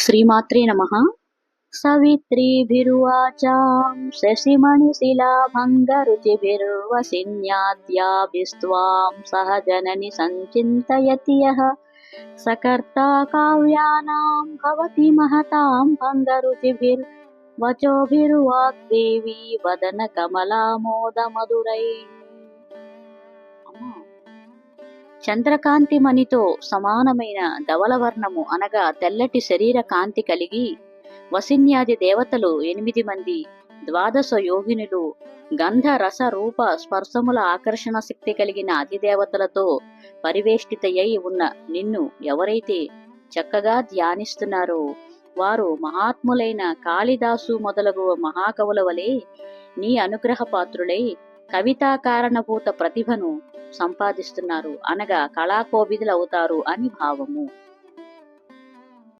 శ్రీమాత్రే నమ. సవిత్రీభిరువాచాం శశిమణిశిలాభంగరుచిభిర్వసిన్యాద్యాభిస్వాం సహజనని సంచింతయతి యః. సకర్తా కావ్యానాం భవతి మహతాం భంగరుచిభిర్వచోభిర్వాగ్దేవి వదన కమలామోదమధురై చంద్రకాంతి మణితో సమానమైన ధవలవర్ణము అనగా తెల్లటి శరీర కాంతి కలిగి వసిన్యాది దేవతలు ఎనిమిది మంది ద్వాదశ యోగినులు గంధ రస రూప స్పర్శముల ఆకర్షణ శక్తి కలిగిన అధిదేవతలతో పరివేష్టితయ్యి ఉన్న నిన్ను ఎవరైతే చక్కగా ధ్యానిస్తున్నారో వారు మహాత్ములైన కాళిదాసు మొదలగు మహాకవుల వలె నీ అనుగ్రహ పాత్రులై కవితా కారణభూత ప్రతిభను సంపాదిస్తున్నారు అనగా కళాకోవిదులవుతారు అని భావము.